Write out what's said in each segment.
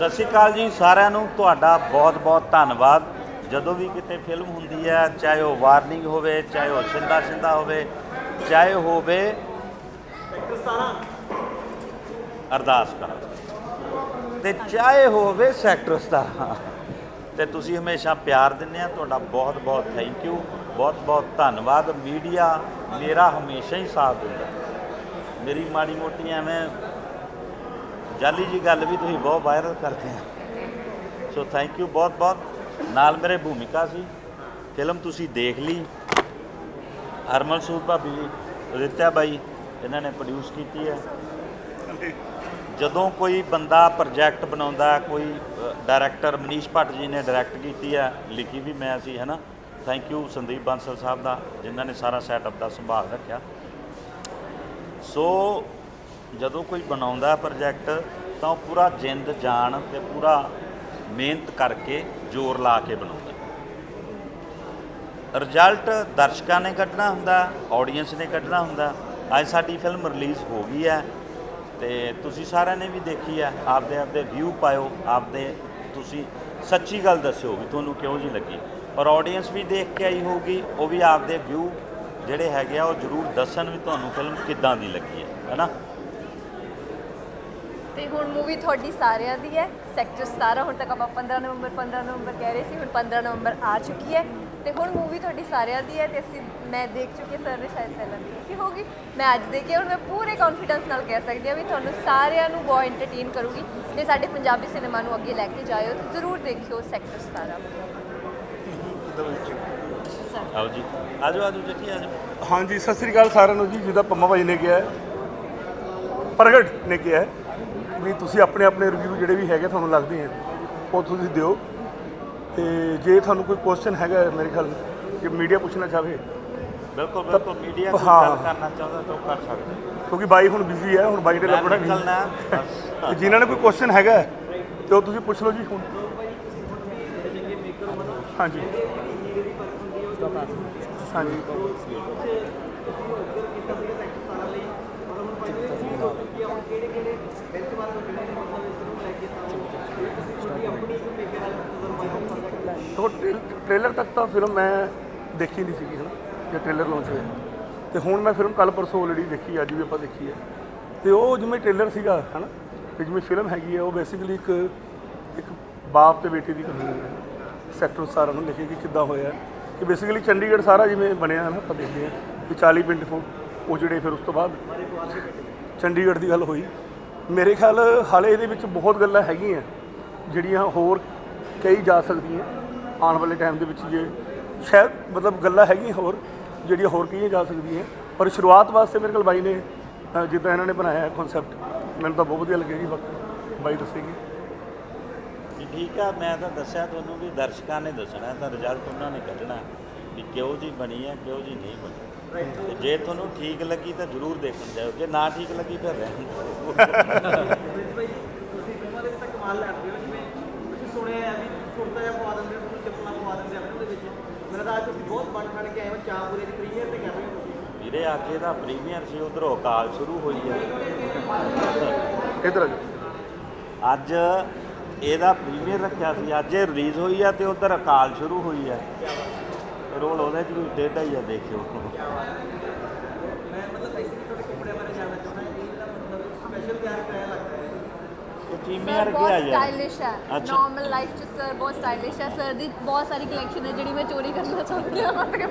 ਸਤਿ ਸ਼੍ਰੀ ਅਕਾਲ ਜੀ, ਸਾਰਿਆਂ ਨੂੰ ਤੁਹਾਡਾ ਬਹੁਤ-ਬਹੁਤ ਧੰਨਵਾਦ। ਜਦੋਂ ਵੀ ਕਿਤੇ ਫਿਲਮ ਹੁੰਦੀ ਹੈ, ਚਾਹੇ ਉਹ ਵਾਰਨਿੰਗ ਹੋਵੇ, ਚਾਹੇ ਉਹ ਸਿੰਦਾ ਸਿੰਦਾ ਹੋਵੇ, ਚਾਹੇ ਹੋਵੇ, ਅਰਦਾਸ ਕਰ। ਤੇ ਚਾਹੇ ਹੋਵੇ ਸੈਕਟਰ 17 ਤੇ ਤੁਸੀਂ ਹਮੇਸ਼ਾ ਪਿਆਰ ਦਿੰਦੇ ਆ, ਤੁਹਾਡਾ ਬਹੁਤ-ਬਹੁਤ ਥੈਂਕ ਯੂ ਬਹੁਤ-ਬਹੁਤ ਧੰਨਵਾਦ। ਮੀਡੀਆ ਮੇਰਾ ਹਮੇਸ਼ਾ ਹੀ ਸਾਥ ਦਿੰਦਾ। ਮੇਰੀ ਮਾੜੀ ਮੋਟੀ ਐਵੇਂ ਜਾਲੀ ਜੀ ਗੱਲ ਵੀ ਤੁਸੀਂ ਬਹੁਤ ਵਾਇਰਲ ਕਰਦੇ ਆ। ਸੋ ਥੈਂਕ ਯੂ ਬਹੁਤ ਬਹੁਤ। ਨਾਲ ਮੇਰੇ ਭੂਮਿਕਾ ਸੀ। ਫਿਲਮ ਤੁਸੀਂ ਦੇਖ ਲਈ। ਹਰਮਨ ਸੂਦ ਭਾਬੀ ਰਿਤਿਆ ਬਾਈ, ਇਹਨਾਂ ਨੇ ਪ੍ਰੋਡਿਊਸ ਕੀਤੀ ਹੈ। ਜਦੋਂ ਕੋਈ ਬੰਦਾ ਪ੍ਰੋਜੈਕਟ ਬਣਾਉਂਦਾ, ਕੋਈ ਡਾਇਰੈਕਟਰ ਮਨੀਸ਼ ਭੱਟ ਜੀ ਨੇ ਡਾਇਰੈਕਟ ਕੀਤੀ ਹੈ, ਲਿਖੀ ਵੀ ਮੈਂ ਸੀ, ਹੈਨਾ। ਥੈਂਕ ਯੂ ਸੰਦੀਪ ਬਾਂਸਲ ਸਾਹਿਬ ਦਾ, ਜਿਨ੍ਹਾਂ ਨੇ ਸਾਰਾ ਸੈਟਅਪ ਦਾ ਸੰਭਾਲ ਰੱਖਿਆ। ਸੋ ਜਦੋਂ ਕੋਈ ਬਣਾਉਂਦਾ ਪ੍ਰੋਜੈਕਟ ਤਾਂ ਉਹ ਪੂਰਾ ਜਿੰਦ, ਜਾਨ ਤੇ ਪੂਰਾ ਮਿਹਨਤ ਕਰਕੇ ਜ਼ੋਰ ਲਾ ਕੇ ਬਣਾਉਂਦਾ ਰਿਜ਼ਲਟ ਦਰਸ਼ਕਾਂ ਨੇ ਕੱਢਣਾ ਹੁੰਦਾ ਆਡੀਅנס ਨੇ ਕੱਢਣਾ ਹੁੰਦਾ। ਅੱਜ ਸਾਡੀ ਫਿਲਮ ਰਿਲੀਜ਼ ਹੋ ਗਈ ਹੈ ਤੇ ਤੁਸੀਂ ਸਾਰਿਆਂ ਨੇ ਵੀ ਦੇਖੀ ਹੈ। ਆਪਦੇ ਆਪਦੇ ਵਿਊ ਪਾਇਓ, ਆਪਦੇ ਤੁਸੀਂ ਸੱਚੀ ਗੱਲ ਦੱਸਿਓ ਵੀ ਤੁਹਾਨੂੰ ਕਿਉਂ ਜੀ ਲੱਗੀ। ਔਰ ਆਡੀਅנס ਵੀ ਦੇਖ ਕੇ ਆਈ ਹੋਊਗੀ, ਉਹ ਵੀ ਆਪਦੇ ਵਿਊ ਜਿਹੜੇ ਹੈਗੇ ਆ, ਉਹ ਜ਼ਰੂਰ ਦੱਸਣ ਵੀ ਤੁਹਾਨੂੰ ਫਿਲਮ ਕਿੱਦਾਂ ਦੀ ਲੱਗੀ ਹੈ ਹੈਨਾ ਤੇ ਹੁਣ ਮੂਵੀ ਤੁਹਾਡੀ ਸਾਰਿਆਂ ਦੀ ਹੈ। ਸੈਕਟਰ 17 ਹੁਣ ਤੱਕ ਆਪਾਂ 15 ਨਵੰਬਰ 15 ਨਵੰਬਰ ਕਹਿ ਰਹੇ ਸੀ ਹੁਣ 15 ਨਵੰਬਰ ਆ ਚੁੱਕੀ ਹੈ। ਤੇ ਹੁਣ ਮੂਵੀ ਤੁਹਾਡੀ ਸਾਰਿਆਂ ਦੀ ਹੈ ਤੇ ਅਸੀਂ ਮੈਂ ਦੇਖ ਚੁੱਕੀ ਸਰ ਨੇ ਸ਼ਾਇਦ ਪਹਿਲਾਂ ਦੇਖੀ ਹੋਗੀ ਮੈਂ ਅੱਜ ਦੇਖੀ ਹੁਣ ਮੈਂ ਪੂਰੇ ਕੌਨਫੀਡੈਂਸ ਨਾਲ ਕਹਿ ਸਕਦੀ ਹਾਂ ਵੀ ਤੁਹਾਨੂੰ ਸਾਰਿਆਂ ਨੂੰ ਬਹੁਤ ਐਂਟਰਟੇਨ ਕਰੂਗੀ। ਤੇ ਸਾਡੇ ਪੰਜਾਬੀ ਸਿਨੇਮਾ ਨੂੰ ਅੱਗੇ ਲੈ ਕੇ ਜਾਇਓ ਤੇ ਜ਼ਰੂਰ ਦੇਖਿਓ ਸੈਕਟਰ 17 ਸਰ ਆਓ ਜੀ। ਆਜੋ ਆਜੋ ਜੱਟੀ ਆਜੋ। ਹਾਂਜੀ ਸਤਿ ਸ੍ਰੀ ਅਕਾਲ ਸਾਰਿਆਂ ਨੂੰ ਜੀ ਜਿਹਦਾ ਪੰਮਾ ਭਾਈ ਨੇ ਕਿਹਾ ਹੈ ਪ੍ਰਗਟ ਨੇ ਕਿਹਾ ਹੈ। ਵੀ ਤੁਸੀਂ ਆਪਣੇ ਆਪਣੇ ਰਿਵਿਊ ਜਿਹੜੇ ਵੀ ਹੈਗੇ ਤੁਹਾਨੂੰ ਲੱਗਦੇ ਆ ਉਹ ਤੁਸੀਂ ਦਿਓ। ਤੇ ਜੇ ਤੁਹਾਨੂੰ ਕੋਈ ਕੁਐਸਚਨ ਹੈਗਾ ਮੇਰੇ ਖਿਆਲ ਜੇ ਮੀਡੀਆ ਪੁੱਛਣਾ ਚਾਹੇ ਬਿਲਕੁਲ ਬਿਲਕੁਲ ਮੀਡੀਆ ਕੋਈ। ਗੱਲ ਕਰਨਾ ਚਾਹੁੰਦਾ ਤਾਂ ਉਹ ਕਰ ਸਕਦਾ ਕਿਉਂਕਿ ਬਾਈ ਹੁਣ ਬਿਜ਼ੀ ਹੈ ਹੁਣ ਬਾਈ ਮੈਂ ਲੱਗਣਾ ਨਹੀਂ ਜਿਨ੍ਹਾਂ ਨੇ ਕੋਈ ਕੁਐਸਚਨ ਹੈਗਾ ਤੇ ਉਹ ਤੁਸੀਂ ਪੁੱਛ ਲਓ ਜੀ ਹੁਣ। ਹਾਂਜੀ। ਹਾਂਜੀ। ਤੋ ਟ੍ਰੇਲਰ ਤੱਕ ਤਾਂ ਫਿਲਮ ਮੈਂ ਦੇਖੀ ਨਹੀਂ ਸੀਗੀ, ਹਨਾ? ਜੇ ਟ੍ਰੇਲਰ ਲਾਂਚ ਹੋਇਆ। ਤੇ ਹੁਣ ਮੈਂ ਫਿਲਮ ਕੱਲ ਪਰਸੋਂ ਆਲਰੇਡੀ ਦੇਖੀ, ਅੱਜ ਵੀ ਆਪਾਂ ਦੇਖੀ ਹੈ। ਤੇ ਉਹ ਜਿਵੇਂ ਟ੍ਰੇਲਰ ਸੀਗਾ, ਹਨਾ? ਤੇ ਜਿਵੇਂ ਫਿਲਮ ਹੈਗੀ ਹੈ, ਉਹ ਬੇਸਿਕਲੀ ਇੱਕ ਇੱਕ ਬਾਪ ਤੇ ਬੇਟੇ ਦੀ ਕਹਾਣੀ ਹੈ। ਸੈਕਟਰ ਸਾਰਾ ਨੂੰ ਲਿਖੇ ਕਿ ਕਿੱਦਾਂ ਹੋਇਆ ਕਿ ਬੇਸਿਕਲੀ ਚੰਡੀਗੜ੍ਹ ਸਾਰਾ ਜਿਵੇਂ ਬਣਿਆ ਹੈ ਨਾ ਆਪਾਂ ਦੇਖਦੇ ਹਾਂ ਕਿ 40 ਪਿੰਡ ਤੋਂ ਉਹ ਜਿਹੜੇ ਫਿਰ ਉਸ ਤੋਂ ਬਾਅਦ ਚੰਡੀਗੜ੍ਹ ਦੀ ਗੱਲ ਹੋਈ। ਮੇਰੇ ਖਿਆਲ ਹਾਲੇ ਇਹਦੇ ਵਿੱਚ ਬਹੁਤ ਗੱਲਾਂ ਹੈਗੀਆਂ, ਜਿਹੜੀਆਂ ਹੋਰ ਕਹੀ ਜਾ ਸਕਦੀਆਂ ਆਉਣ ਵਾਲੇ ਟਾਈਮ ਦੇ ਵਿੱਚ ਜੇ। ਸ਼ਾਇਦ ਮਤਲਬ ਗੱਲਾਂ ਹੈਗੀਆਂ ਹੋਰ, ਜਿਹੜੀਆਂ ਹੋਰ ਕਹੀਆਂ ਜਾ ਸਕਦੀਆਂ। ਪਰ ਸ਼ੁਰੂਆਤ ਵਾਸਤੇ ਮੇਰੇ ਕੋਲ ਬਾਈ ਨੇ ਜਿੱਦਾਂ ਇਹਨਾਂ ਨੇ ਬਣਾਇਆ ਕਨਸੈਪਟ ਮੈਨੂੰ ਤਾਂ ਬਹੁਤ ਵਧੀਆ ਲੱਗਿਆ ਜੀ ਬਾਕੀ। ਬਾਈ ਦੱਸੇਗੀ। ਠੀਕ ਆ, ਮੈਂ ਤਾਂ ਦੱਸਿਆ ਤੁਹਾਨੂੰ ਵੀ ਦਰਸ਼ਕਾਂ ਨੇ ਦੱਸਣਾ, ਤਾਂ ਰਿਜ਼ਲਟ ਉਹਨਾਂ ਨੇ ਕੱਢਣਾ, ਵੀ ਕਿਉਂ ਜੀ ਬਣੀ ਹੈ ਕਿਉਂ ਜੀ ਨਹੀਂ ਬਣੀ। ਤੇ ਜੇ ਤੁਹਾਨੂੰ ਠੀਕ ਲੱਗੀ ਤਾਂ ਜ਼ਰੂਰ ਦੇਖਣ ਜਾਓ ਜੇ ਨਾ ਠੀਕ ਲੱਗੀ ਫਿਰ ਰਹਿਣ ਦਿਓ। ਤੁਸੀਂ ਫਿਲਮਾਂ ਦੇ ਵਿੱਚ ਤਾਂ ਕਮਾਲ ਲੈਂਦੇ ਹੋ ਜਿਵੇਂ ਤੁਸੀਂ ਸੁਣਿਆ ਹੈ ਵੀ ਕੁੜਤਾ ਜਿਹਾ ਪਵਾ ਦਿੰਦੇ ਹੋ ਤੁਸੀਂ ਚੱਪਲਾਂ ਪਵਾ ਦਿੰਦੇ ਹੋ ਉਹਦੇ ਵਿੱਚ। ਮੇਰਾ ਤਾਂ ਅੱਜ ਤੁਸੀਂ ਬਹੁਤ ਬਣ ਖੜ ਕੇ ਆਏ ਹੋ ਚਾਹਪੁਰੇ ਦੀ ਪ੍ਰੀਮੀਅਰ ਤੇ ਕਰ ਰਹੇ ਹੋ ਤੁਸੀਂ ਵੀਰੇ ਅੱਜ ਇਹਦਾ ਪ੍ਰੀਮੀਅਰ ਸੀ ਉਧਰੋਂ ਕਾਲ ਸ਼ੁਰੂ ਹੋਈ ਹੈ। ਇਧਰ ਅੱਜ ਇਹਦਾ ਪ੍ਰੀਮੀਅਰ ਰੱਖਿਆ ਸੀ। ਅੱਜ ਇਹ ਰਿਲੀਜ਼ ਹੋਈ ਹੈ ਤੇ ਉਧਰ ਅਕਾਲ ਸ਼ੁਰੂ ਹੋਈ ਹੈ। ਰੋਲ ਉਹਦੇ ਵੀ ਡੇਢਾ ਹੀ ਆ ਦੇਖਿਓ ਮੈਂ ਮਤਲਬ ਬੇਸਿਕਲੀ ਤੁਹਾਡੇ ਕੱਪੜਿਆਂ ਬਾਰੇ ਜਾਣਨਾ ਚਾਹੁੰਦਾ ਹਾਂ ਇਹ ਜਿਹੜਾ ਮਤਲਬ ਸਪੈਸ਼ਲ ਤਿਆਰ ਕਰਾਇਆ ਲੱਗਦਾ ਹੈ ਇਹ ਸਰ ਪ੍ਰੀਮੀਅਰ ਬਹੁਤ ਗਿਆ ਯਾਰ। ਸਟਾਈਲਿਸ਼ ਹੈ। ਅੱਛਾ। ਨਾਰਮਲ ਲਾਈਫ ਚ ਸਰ ਬਹੁਤ ਸਟਾਈਲਿਸ਼ ਹੈ। ਸਰ ਦੀ ਬਹੁਤ ਸਾਰੀ ਕਲੈਕਸ਼ਨ ਹੈ ਜਿਹੜੀ ਮੈਂ ਚੋਰੀ ਕਰਨਾ ਚਾਹੁੰਦੀ ਹਾਂ ਮਤਲਬ ਆ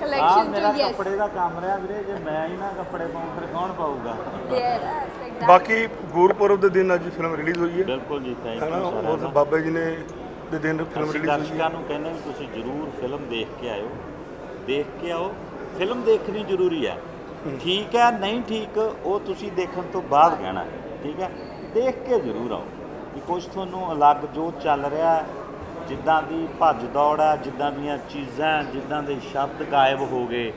ਕਲੈਕਸ਼ਨ ਮੇਰਾ ਚ ਯੈਸ ਕੱਪੜੇ ਦਾ ਕੰਮ ਰਿਹਾ ਵੀਰੇ ਜੇ ਮੈਂ ਹੀ ਨਾ ਕੱਪੜੇ ਪਾਉਂ ਫਿਰ ਕੌਣ ਪਾਊਗਾ? ਯੈਸ ਬਾਕੀ ਗੁਰਪੁਰਬ ਦੇ ਦਿਨ ਅੱਜ ਫਿਲਮ ਰਿਲੀਜ਼ ਹੋਈ ਹੈ। ਬਿਲਕੁਲ ਜੀ ਥੈਂਕ ਯੂ ਬਾਬਾ ਜੀ ਨੇ ਦੇ ਦਿਨ ਫਿਲਮ ਅਸੀਂ ਰਿਲੀਜ਼ ਹੋਈ ਹੈ ਦਰਸ਼ਕਾਂ ਨੂੰ ਕਹਿੰਦੇ ਵੀ ਤੁਸੀਂ ਜ਼ਰੂਰ ਫਿਲਮ ਦੇਖ ਕੇ ਆਇਓ। ਦੇਖ ਕੇ ਆਓ। ਫਿਲਮ ਦੇਖਣੀ ਜ਼ਰੂਰੀ ਹੈ। ਠੀਕ ਹੈ ਨਹੀਂ ਠੀਕ ਉਹ ਤੁਸੀਂ ਦੇਖਣ ਤੋਂ ਬਾਅਦ ਕਹਿਣਾ ਠੀਕ ਹੈ? ਦੇਖ ਕੇ ਜ਼ਰੂਰ ਆਓ। ਵੀ ਕੁਝ ਤੁਹਾਨੂੰ ਅਲੱਗ ਜੋ ਚੱਲ ਰਿਹਾ ਹੈ, ਜਿੱਦਾਂ ਦੀ ਭੱਜ ਦੌੜ ਹੈ ਜਿੱਦਾਂ ਦੀਆਂ ਚੀਜ਼ਾਂ ਜਿੱਦਾਂ ਦੇ ਸ਼ਬਦ ਗਾਇਬ ਹੋ ਗਏ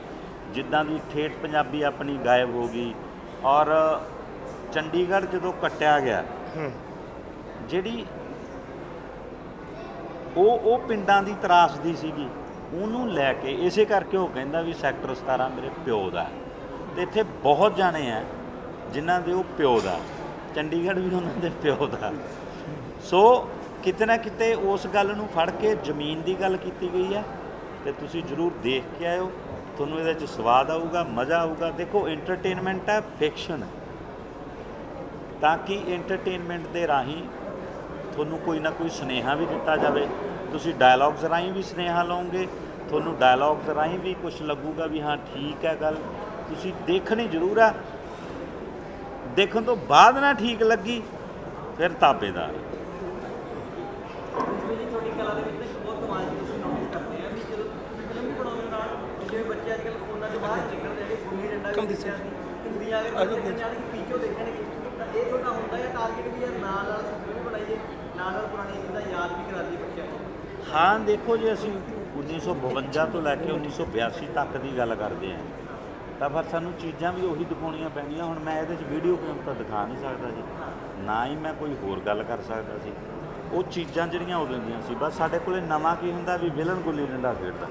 ਜਿੱਦਾਂ ਦੀ ਠੇਠ ਪੰਜਾਬੀ ਆਪਣੀ ਗਾਇਬ ਹੋ ਗਈ। ਔਰ ਚੰਡੀਗੜ੍ਹ ਜਦੋਂ ਕੱਟਿਆ ਗਿਆ ਹੂੰ। ਜਿਹੜੀ ਉਹ ਉਹ ਪਿੰਡਾਂ ਦੀ ਤਰਾਸਦੀ ਸੀਗੀ। ਉਹਨੂੰ ਲੈ ਕੇ ਇਸੇ ਕਰਕੇ ਉਹ ਕਹਿੰਦਾ ਵੀ ਸੈਕਟਰ 17 ਮੇਰੇ ਪਿਓ ਦਾ ਹੈ। ਤੇ ਇੱਥੇ ਬਹੁਤ ਜਾਣੇ ਆ ਜਿਨ੍ਹਾਂ ਦੇ ਉਹ ਪਿਓ ਦਾ ਚੰਡੀਗੜ੍ਹ ਵੀ ਉਹਨਾਂ ਦੇ ਪਿਓ ਦਾ ਸੋ ਕਿਤੇ ਨਾ ਕਿਤੇ ਉਸ ਗੱਲ ਨੂੰ ਫੜ ਕੇ ਜ਼ਮੀਨ ਦੀ ਗੱਲ ਕੀਤੀ ਗਈ ਹੈ ਤੇ ਤੁਸੀਂ ਜਰੂਰ ਦੇਖ ਕੇ ਆਇਓ। ਤੁਹਾਨੂੰ ਇਹਦੇ ਚ ਸਵਾਦ ਆਊਗਾ, ਮਜ਼ਾ ਆਊਗਾ। ਦੇਖੋ ਐਂਟਰਟੇਨਮੈਂਟ ਹੈ ਫਿਕਸ਼ਨ ਤਾਂ ਕਿ ਐਂਟਰਟੇਨਮੈਂਟ ਦੇ ਰਾਹੀਂ ਤੁਹਾਨੂੰ ਕੋਈ ਨਾ ਕੋਈ ਸੁਨੇਹਾ ਵੀ ਦਿੱਤਾ ਜਾਵੇ। ਤੁਸੀਂ ਡਾਇਲੌਗਸ ਰਾਹੀਂ ਵੀ ਸੁਨੇਹਾ ਲਓਗੇ ਤੁਹਾਨੂੰ ਡਾਇਲੌਗਸ ਰਾਹੀਂ ਵੀ ਕੁਝ ਲੱਗੂਗਾ ਵੀ ਹਾਂ ਠੀਕ ਹੈ ਗੱਲ। ਤੁਸੀਂ ਦੇਖਣੀ ਜ਼ਰੂਰ ਆ। ਦੇਖਣ ਤੋਂ ਬਾਅਦ ਨਾ ਠੀਕ ਲੱਗੀ ਫਿਰ ਤਾਬੇਦਾਰ। ਜਿਵੇਂ ਜੀ ਤੁਹਾਡੀ ਕਲਾ ਦੇ ਵਿੱਚ ਪੀਚੋ ਦੇਖਣਗੇ ਤਾਂ ਇਹ ਤੁਹਾਡਾ ਹੁੰਦਾ ਹੈ ਟਾਰਗੇਟ ਵੀ ਯਾਰ ਨਾਲ ਨਾਲ ਬਣਾਈਏ? ਨਾਲ ਨਾਲ ਪੁਰਾਣੀਆਂ ਚੀਜ਼ਾਂ ਯਾਦ ਵੀ ਕਰਾ ਦਈਏ ਬੱਚਿਆਂ ਨੂੰ। ਹਾਂ ਦੇਖੋ ਜੇ ਅਸੀਂ 1952 ਤੋਂ ਲੈ ਕੇ 1982 ਤੱਕ ਦੀ ਗੱਲ ਕਰਦੇ ਹਾਂ। ਤਾਂ ਫਿਰ ਸਾਨੂੰ ਚੀਜ਼ਾਂ ਵੀ ਉਹੀ ਦਿਖਾਉਣੀਆਂ ਪੈਣੀਆਂ। ਹੁਣ ਮੈਂ ਇਹਦੇ 'ਚ ਵੀਡੀਓ ਗੇਮ ਤਾਂ ਦਿਖਾ ਨਹੀਂ ਸਕਦਾ ਜੀ। ਨਾ ਹੀ ਮੈਂ ਕੋਈ ਹੋਰ ਗੱਲ ਕਰ ਸਕਦਾ ਸੀ ਉਹ ਚੀਜ਼ਾਂ ਜਿਹੜੀਆਂ ਉਦੋਂ ਦੀਆਂ ਸੀ। ਬਸ ਸਾਡੇ ਕੋਲੇ ਨਵਾਂ ਕੀ ਹੁੰਦਾ ਵੀ ਵਿਲਨ ਗੁੱਲੀ ਡੰਡਾ ਖੇਡਦਾ।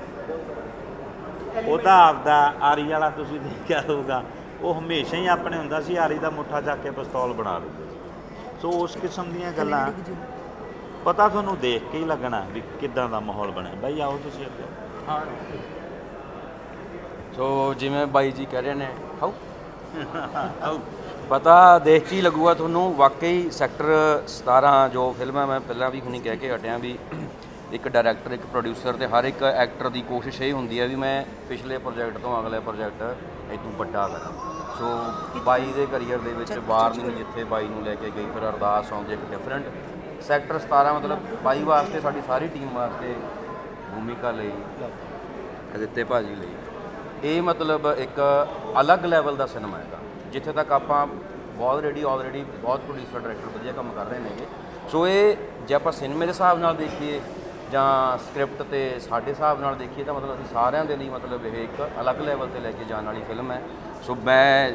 ਉਹਦਾ ਆਪਦਾ ਆਰੀ ਵਾਲਾ ਤੁਸੀਂ ਦੇਖਿਆ ਹੋਊਗਾ। ਉਹ ਹਮੇਸ਼ਾ ਹੀ ਆਪਣੇ ਹੁੰਦਾ ਸੀ। ਆਰੀ ਦਾ ਮੁੱਠਾ ਚੱਕ ਕੇ ਪਿਸਤੌਲ ਬਣਾ ਦਿੰਦੇ ਸੀ। ਸੋ ਉਸ ਕਿਸਮ ਦੀਆਂ ਗੱਲਾਂ ਪਤਾ ਤੁਹਾਨੂੰ ਦੇਖ ਕੇ ਹੀ ਲੱਗਣਾ ਵੀ ਕਿੱਦਾਂ ਦਾ ਮਾਹੌਲ ਬਣਿਆ। ਬਾਈ ਆਓ ਤੁਸੀਂ ਅੱਗੇ। ਹਾਂ। ਸੋ ਜਿਵੇਂ ਬਾਈ ਜੀ ਕਹਿ ਰਹੇ ਨੇ ਹਾਉ ਆਓ। ਪਤਾ ਦੇਖ ਕੇ ਹੀ ਲੱਗੂਗਾ ਤੁਹਾਨੂੰ ਵਾਕਈ ਸੈਕਟਰ 17 ਜੋ ਫਿਲਮ ਹੈ ਮੈਂ ਪਹਿਲਾਂ ਵੀ ਹੁਣੀ ਕਹਿ ਕੇ ਹਟਿਆ ਵੀ ਇੱਕ ਡਾਇਰੈਕਟਰ ਇੱਕ ਪ੍ਰੋਡਿਊਸਰ ਤੇ ਹਰ ਇੱਕ ਐਕਟਰ ਦੀ ਕੋਸ਼ਿਸ਼ ਇਹ ਹੁੰਦੀ ਹੈ ਵੀ ਮੈਂ ਪਿਛਲੇ ਪ੍ਰੋਜੈਕਟ ਤੋਂ ਅਗਲੇ ਪ੍ਰੋਜੈਕਟ ਇਦੋਂ ਵੱਡਾ ਕਰਾਂ। ਸੋ ਬਾਈ ਦੇ ਕੈਰੀਅਰ ਦੇ ਵਿੱਚ ਵਾਰਨਿੰਗ ਜਿੱਥੇ ਬਾਈ ਨੂੰ ਲੈ ਕੇ ਗਈ ਫਿਰ ਅਰਦਾਸ ਆਉਂਦੀ ਇੱਕ ਡਿਫਰੈਂਟ ਸੈਕਟਰ 17 ਮਤਲਬ ਬਾਈ ਵਾਸਤੇ ਸਾਡੀ ਸਾਰੀ ਟੀਮ ਵਾਸਤੇ ਭੂਮਿਕਾ ਲਈ, ਅਦਿੱਤੇ ਭਾਜੀ ਲਈ। ਇਹ ਮਤਲਬ ਇੱਕ ਅਲੱਗ ਲੈਵਲ ਦਾ ਸਿਨੇਮਾ ਹੈਗਾ। ਜਿੱਥੇ ਤੱਕ ਆਪਾਂ ਬਹੁਤ ਰੈਡੀ ਆਲਰੇਡੀ ਬਹੁਤ ਪ੍ਰੋਡਿਊਸਰ ਡਾਇਰੈਕਟਰ ਵਧੀਆ ਕੰਮ ਕਰ ਰਹੇ ਨੇਗੇ। ਸੋ ਇਹ ਜੇ ਆਪਾਂ ਸਿਨੇਮੇ ਦੇ ਹਿਸਾਬ ਨਾਲ ਦੇਖੀਏ ਜਾਂ ਸਕ੍ਰਿਪਟ ਤੇ ਸਾਡੇ ਹਿਸਾਬ ਨਾਲ ਦੇਖੀਏ ਤਾਂ ਮਤਲਬ ਅਸੀਂ ਸਾਰਿਆਂ ਦੇ ਲਈ ਮਤਲਬ ਇਹ ਇੱਕ ਅਲੱਗ ਲੈਵਲ ਤੇ ਲੈ ਕੇ ਜਾਣ ਵਾਲੀ ਫਿਲਮ ਹੈ। ਸੋ ਮੈਂ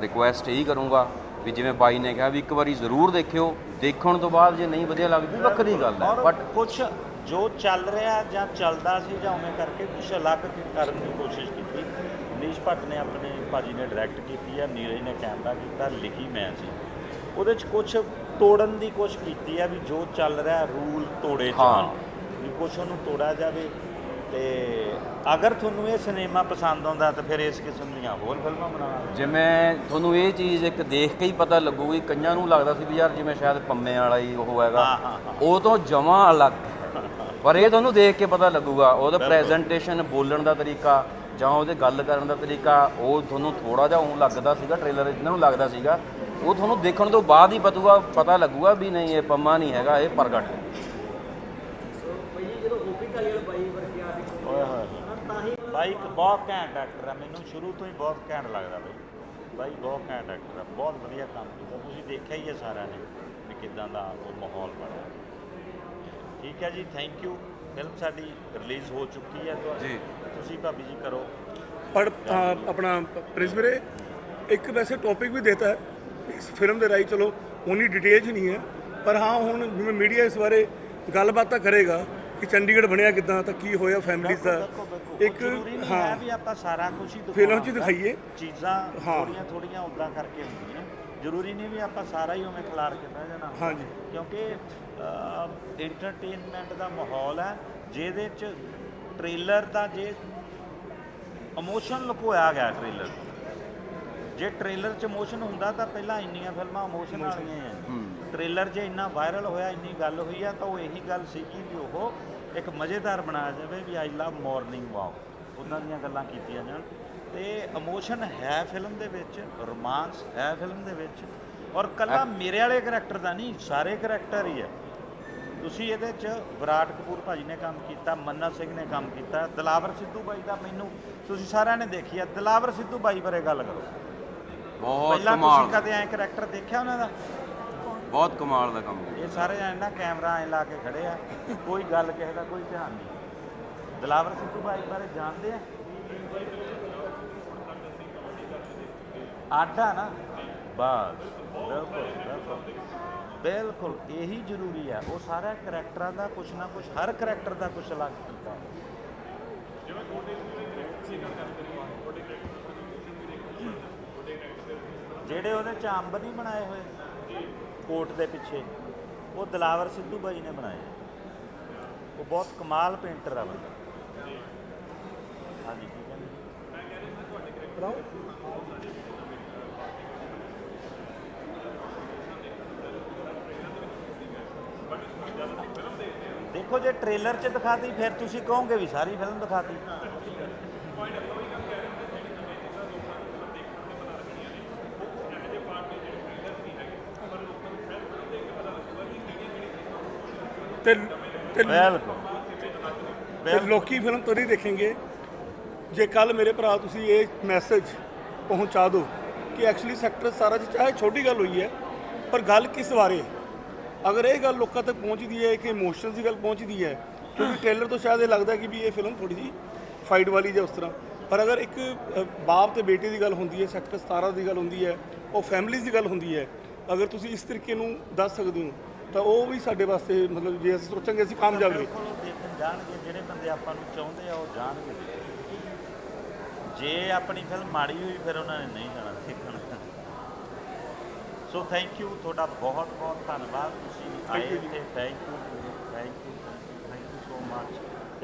ਰਿਕੁਐਸਟ ਇਹੀ ਕਰੂੰਗਾ ਵੀ ਜਿਵੇਂ ਬਾਈ ਨੇ ਕਿਹਾ ਵੀ ਇੱਕ ਵਾਰੀ ਜ਼ਰੂਰ ਦੇਖਿਓ ਦੇਖਣ ਤੋਂ ਬਾਅਦ ਜੇ ਨਹੀਂ ਵਧੀਆ ਲੱਗਦੀ ਵੱਖਰੀ ਗੱਲ ਹੈ ਬਟ ਕੁਝ ਜੋ ਚੱਲ ਰਿਹਾ ਜਾਂ ਚੱਲਦਾ ਸੀ ਜਾਂ ਉਵੇਂ ਕਰਕੇ ਕੁਝ ਅਲੱਗ ਕਰਨ ਦੀ ਕੋਸ਼ਿਸ਼ ਕੀਤੀ। ਮਨੀਸ਼ ਭੱਟ ਨੇ ਆਪਣੇ ਭਾਜੀ ਨੇ ਡਾਇਰੈਕਟ ਕੀਤੀ ਆ ਨੀਰਜ ਨੇ ਕੈਮਰਾ ਕੀਤਾ ਲਿਖੀ ਮੈਂ ਸੀ। ਉਹਦੇ ਚ ਕੁਝ ਤੋੜਨ ਦੀ ਕੋਸ਼ਿਸ਼ ਕੀਤੀ ਆ ਵੀ ਜੋ ਚੱਲ ਰਿਹਾ ਰੂਲ ਤੋੜੇ। ਜਾਣ। ਵੀ ਕੁਝ ਉਹਨੂੰ ਤੋੜਿਆ ਜਾਵੇ ਤੇ ਅਗਰ ਤੁਹਾਨੂੰ ਇਹ ਸਿਨੇਮਾ ਪਸੰਦ ਆਉਂਦਾ ਤਾਂ ਫਿਰ ਇਸ ਕਿਸਮ ਦੀਆਂ ਹੋਰ ਫਿਲਮਾਂ ਬਣਾਵਾਂਗੇ ਜਿਵੇਂ ਤੁਹਾਨੂੰ ਇਹ ਚੀਜ਼ ਇੱਕ ਦੇਖ ਕੇ ਹੀ ਪਤਾ ਲੱਗੂਗੀ ਕਈਆਂ ਨੂੰ ਲੱਗਦਾ ਸੀ ਵੀ ਯਾਰ ਜਿਵੇਂ ਸ਼ਾਇਦ ਪੰਮੇ ਵਾਲਾ ਹੀ ਉਹ ਹੈਗਾ। ਹਾਂ, ਹਾਂ, ਹਾਂ। ਉਹ ਤੋਂ ਜਮਾਂ ਅਲੱਗ। ਪਰ ਇਹ ਤੁਹਾਨੂੰ ਦੇਖ ਕੇ ਪਤਾ ਲੱਗੂਗਾ ਉਹਦਾ ਪ੍ਰੈਜੈਂਟੇਸ਼ਨ ਬੋਲਣ ਦਾ ਤਰੀਕਾ ਜਾਂ ਉਹਦੇ ਗੱਲ ਕਰਨ ਦਾ ਤਰੀਕਾ ਉਹ ਤੁਹਾਨੂੰ ਥੋੜਾ ਜਿਹਾ ਉਹ ਲੱਗਦਾ ਸੀਗਾ ਟ੍ਰੇਲਰ ਜਿਹਨਾਂ ਨੂੰ ਲੱਗਦਾ ਸੀਗਾ। ਉਹ ਤੁਹਾਨੂੰ ਦੇਖਣ ਤੋਂ ਬਾਅਦ ਹੀ ਪਤੂਗਾ ਪਤਾ ਲੱਗੂਗਾ ਵੀ ਨਹੀਂ ਇਹ ਪੰਮਾ ਨਹੀਂ ਹੈਗਾ ਇਹ ਪ੍ਰਗਟ ਹੈ ਸੋ ਬਈ ਜੀ ਜਦੋਂ ਓਪੀ ਕਾਲੀ ਵਾਲਾ ਬਾਈ ਵਰਗੇ ਆਰਟਿਸਟ ਓਏ ਹੋਏ ਤਾਂ ਹੀ ਬਾਈ ਇੱਕ ਬਹੁਤ ਘੈਂਟ ਐਕਟਰ ਹੈ ਮੈਨੂੰ ਸ਼ੁਰੂ ਤੋਂ ਹੀ ਬਹੁਤ ਘੈਂਟ ਲੱਗਦਾ ਬਾਈ। ਬਾਈ ਬਹੁਤ ਘੈਂਟ ਐਕਟਰ ਹੈ ਬਹੁਤ ਵਧੀਆ ਕੰਮ ਕੀਤਾ। ਤੁਸੀਂ ਦੇਖਿਆ ਹੀ ਹੈ ਸਾਰਿਆਂ ਨੇ ਵੀ ਕਿਦਾਂ ਦਾ ਉਹ ਮਾਹੌਲ ਬਣਿਆ ਠੀਕ ਹੈ ਜੀ ਥੈਂਕ ਯੂ ਫਿਲਮ ਸਾਡੀ ਰਿਲੀਜ਼ ਹੋ ਚੁੱਕੀ ਹੈ। ਜੀ। ਤੁਸੀਂ ਭਾਬੀ ਜੀ ਕਰੋ। ਪਰ ਆਪਣਾ ਪ੍ਰਿੰਸ ਵੀਰੇ ਇੱਕ ਵੈਸੇ ਟੌਪਿਕ ਵੀ ਦੇਤਾ ਹੈ। ਇਸ ਫਿਲਮ ਦੇ ਰਾਈ ਚਲੋ ਉਨੀ ਡਿਟੇਲ 'ਚ ਨਹੀਂ ਹੈ। ਪਰ ਹਾਂ ਹੁਣ ਜਿਵੇਂ ਮੀਡੀਆ ਇਸ ਬਾਰੇ ਗੱਲਬਾਤ ਤਾਂ ਕਰੇਗਾ ਕਿ ਚੰਡੀਗੜ੍ਹ ਬਣਿਆ ਕਿਦਾਂ ਤਾਂ ਕੀ ਹੋਇਆ ਫੈਮਿਲੀਜ਼ ਦਾ। ਇੱਕ ਜ਼ਰੂਰੀ ਨਹੀਂ ਹੈ ਹਾਂ ਵੀ ਆਪਾਂ ਸਾਰਾ ਕੁਝ ਹੀ ਦਿਖਾਉਣਾ ਫਿਲਮ 'ਚ। ਦਿਖਾਈਏ। ਚੀਜ਼ਾਂ। ਥੋੜੀਆਂ ਥੋੜੀਆਂ ਉਦਾਂ ਕਰਕੇ ਹੁੰਦੀਆਂ ਜ਼ਰੂਰੀ ਨਹੀਂ ਵੀ ਆਪਾਂ ਸਾਰਾ ਹੀ ਉਵੇਂ ਖਿਲਾਰ ਕੇ ਬਹਿ ਜਾਣਾ ਹਾਂਜੀ। ਕਿਉਂਕਿ ਐਂਟਰਟੇਨਮੈਂਟ ਦਾ ਮਾਹੌਲ ਹੈ ਜਿਹਦੇ ਚ ਟ੍ਰੇਲਰ ਦਾ ਜੇ ਇਮੋਸ਼ਨ ਲੁਕੋਇਆ ਗਿਆ ਟ੍ਰੇਲਰ ਜੇ ਟ੍ਰੇਲਰ 'ਚ ਇਮੋਸ਼ਨ ਹੁੰਦਾ ਤਾਂ ਪਹਿਲਾਂ ਇੰਨੀਆਂ ਫਿਲਮਾਂ ਇਮੋਸ਼ਨ ਵਾਲੀਆਂ ਆ ਟ੍ਰੇਲਰ 'ਚ ਇੰਨਾ ਵਾਇਰਲ ਹੋਇਆ ਇੰਨੀ ਗੱਲ ਹੋਈ ਆ ਤਾਂ ਉਹ ਇਹੀ ਗੱਲ ਸੀਗੀ ਵੀ ਉਹ ਇੱਕ ਮਜ਼ੇਦਾਰ ਬਣਾਇਆ ਜਾਵੇ ਵੀ ਆਈ ਲਵ ਮਾਰਨਿੰਗ ਵਾਕ ਉਹਨਾਂ ਦੀਆਂ ਗੱਲਾਂ ਕੀਤੀਆਂ ਜਾਣ। ਤੇ ਇਮੋਸ਼ਨ ਹੈ ਫਿਲਮ ਦੇ ਵਿੱਚ ਰੋਮਾਂਸ ਹੈ ਫਿਲਮ ਦੇ ਵਿੱਚ। ਔਰ ਕੱਲਾ ਮੇਰੇ ਵਾਲੇ ਕਰੈਕਟਰ ਦਾ ਨਹੀਂ ਸਾਰੇ ਕਰੈਕਟਰ ਹੀ ਹੈ। ਤੁਸੀਂ ਇਹਦੇ 'ਚ ਵਿਰਾਟ ਕਪੂਰ ਭਾਜੀ ਨੇ ਕੰਮ ਕੀਤਾ ਮੰਨਾ ਸਿੰਘ ਨੇ ਕੰਮ ਕੀਤਾ ਦਲਾਵਰ ਸਿੱਧੂ ਬਾਈ ਦਾ ਮੈਨੂੰ ਤੁਸੀਂ ਸਾਰਿਆਂ ਨੇ ਦੇਖੀ ਆ ਦਲਾਵਰ ਸਿੱਧੂ ਬਾਈ ਬਾਰੇ ਗੱਲ ਕਰੋ। ਬਹੁਤ ਪਹਿਲਾਂ ਤੁਸੀਂ ਕਦੇ ਐ ਕਰੈਕਟਰ ਦੇਖਿਆ ਉਹਨਾਂ ਦਾ? ਬਹੁਤ ਕਮਾਲ ਦਾ ਕੰਮ ਹੈ। ਇਹ ਸਾਰੇ ਐਂ ਨਾ ਕੈਮਰਾ ਐ ਲਾ ਕੇ ਖੜੇ ਆ ਕੋਈ ਗੱਲ ਕਿਸੇ ਦਾ ਕੋਈ ਧਿਆਨ ਨਹੀਂ। ਦਲਾਵਰ ਸਿੱਧੂ ਬਾਈ ਬਾਰੇ ਜਾਣਦੇ ਆ? ਆਡਾ ਨਾ? ਬਸ ਬਿਲਕੁਲ ਬਿਲਕੁਲ। ਬਿਲਕੁਲ ਇਹੀ ਜ਼ਰੂਰੀ ਆ। ਉਹ ਸਾਰਾ ਕਰੈਕਟਰਾਂ ਦਾ ਕੁਛ ਨਾ ਕੁਛ ਹਰ ਕਰੈਕਟਰ ਦਾ ਕੁਛ ਅਲੱਗ ਕੀਤਾ ਜਿਹੜੇ ਉਹਦੇ ਚ ਅੰਬ ਨਹੀਂ ਬਣਾਏ ਹੋਏ। ਕੋਟ ਦੇ ਪਿੱਛੇ। ਉਹ ਦਲਾਵਰ ਸਿੱਧੂ ਬਾਈ ਨੇ ਬਣਾਇਆ ਉਹ ਬਹੁਤ ਕਮਾਲ ਪੇਂਟਰ ਆ ਬੰਦਾ। ਹਾਂਜੀ, ਕੀ ਕਹਿੰਦੇ? ਦੇਖੋ, ਜੇ ਟ੍ਰੇਲਰ 'ਚ ਦਿਖਾਤੀ, ਫਿਰ ਤੁਸੀਂ ਕਹੋਗੇ ਵੀ ਸਾਰੀ ਫਿਲਮ ਦਿਖਾਤੀ ਤੇ ਤੇ ਬਿਲਕੁਲ। ਤੇ ਬਿਲਕੁਲ ਲੋਕੀ ਫਿਲਮ ਤਰੀ ਦੇਖेंगे ਜੇ ਕੱਲ ਮੇਰੇ ਭਰਾ ਤੁਸੀਂ ਇਹ ਮੈਸੇਜ ਪਹੁੰਚਾ ਦਿਓ ਕਿ ਐਕਚੁਅਲੀ ਸੈਕਟਰ ਸਾਰਾ ਚ ਚਾਹੇ ਛੋਟੀ ਗੱਲ ਹੋਈ ਹੈ ਪਰ ਗੱਲ ਕਿਸ ਬਾਰੇ? ਅਗਰ ਇਹ ਗੱਲ ਲੋਕਾਂ ਤੱਕ ਪਹੁੰਚਦੀ ਹੈ ਕਿ ਇਮੋਸ਼ਨਸ ਦੀ ਗੱਲ ਪਹੁੰਚਦੀ ਹੈ ਕਿਉਂਕਿ ਟ੍ਰੇਲਰ ਤੋਂ ਸ਼ਾਇਦ ਇਹ ਲੱਗਦਾ ਕਿ ਵੀ ਇਹ ਫਿਲਮ ਥੋੜੀ ਜੀ ਫਾਈਟ ਵਾਲੀ ਜਾਂ ਉਸ ਤਰ੍ਹਾਂ। ਪਰ ਅਗਰ ਇੱਕ ਅ, ਬਾਪ ਤੇ ਬੇਟੇ ਦੀ ਗੱਲ ਹੁੰਦੀ ਹੈ ਸੈਕਟਰ 17 ਦੀ ਗੱਲ ਹੁੰਦੀ ਹੈ ਉਹ ਫੈਮਿਲੀਜ਼ ਦੀ ਗੱਲ ਹੁੰਦੀ ਹੈ ਅਗਰ ਤੁਸੀਂ ਇਸ ਤਰੀਕੇ ਨੂੰ ਦੱਸ ਸਕਦੇ ਹੋ ਤਾਂ ਉਹ ਵੀ ਸਾਡੇ ਵਾਸਤੇ ਮਤਲਬ ਜੇ ਅਸੀਂ ਸੋਚਾਂਗੇ ਅਸੀਂ ਕਾਮਯਾਬ ਨੇ। ਬਿਲਕੁਲ ਉਹ ਦੇਖਣ ਜਾਣਗੇ ਜਿਹੜੇ ਬੰਦੇ ਆਪਾਂ ਨੂੰ ਚਾਹੁੰਦੇ ਆ ਉਹ ਜਾਣਗੇ। ਜੇ ਆਪਣੀ ਫਿਲਮ ਮਾੜੀ ਹੋਈ ਫਿਰ ਉਹਨਾਂ ਨੇ ਨਹੀਂ ਜਾਣਾ ਦੇਖਣ। ਸੋ ਥੈਂਕ ਯੂ ਤੁਹਾਡਾ ਬਹੁਤ ਬਹੁਤ ਧੰਨਵਾਦ। ਤੁਸੀਂ ਆਏ। ਤੇ thank you thank you thank you so much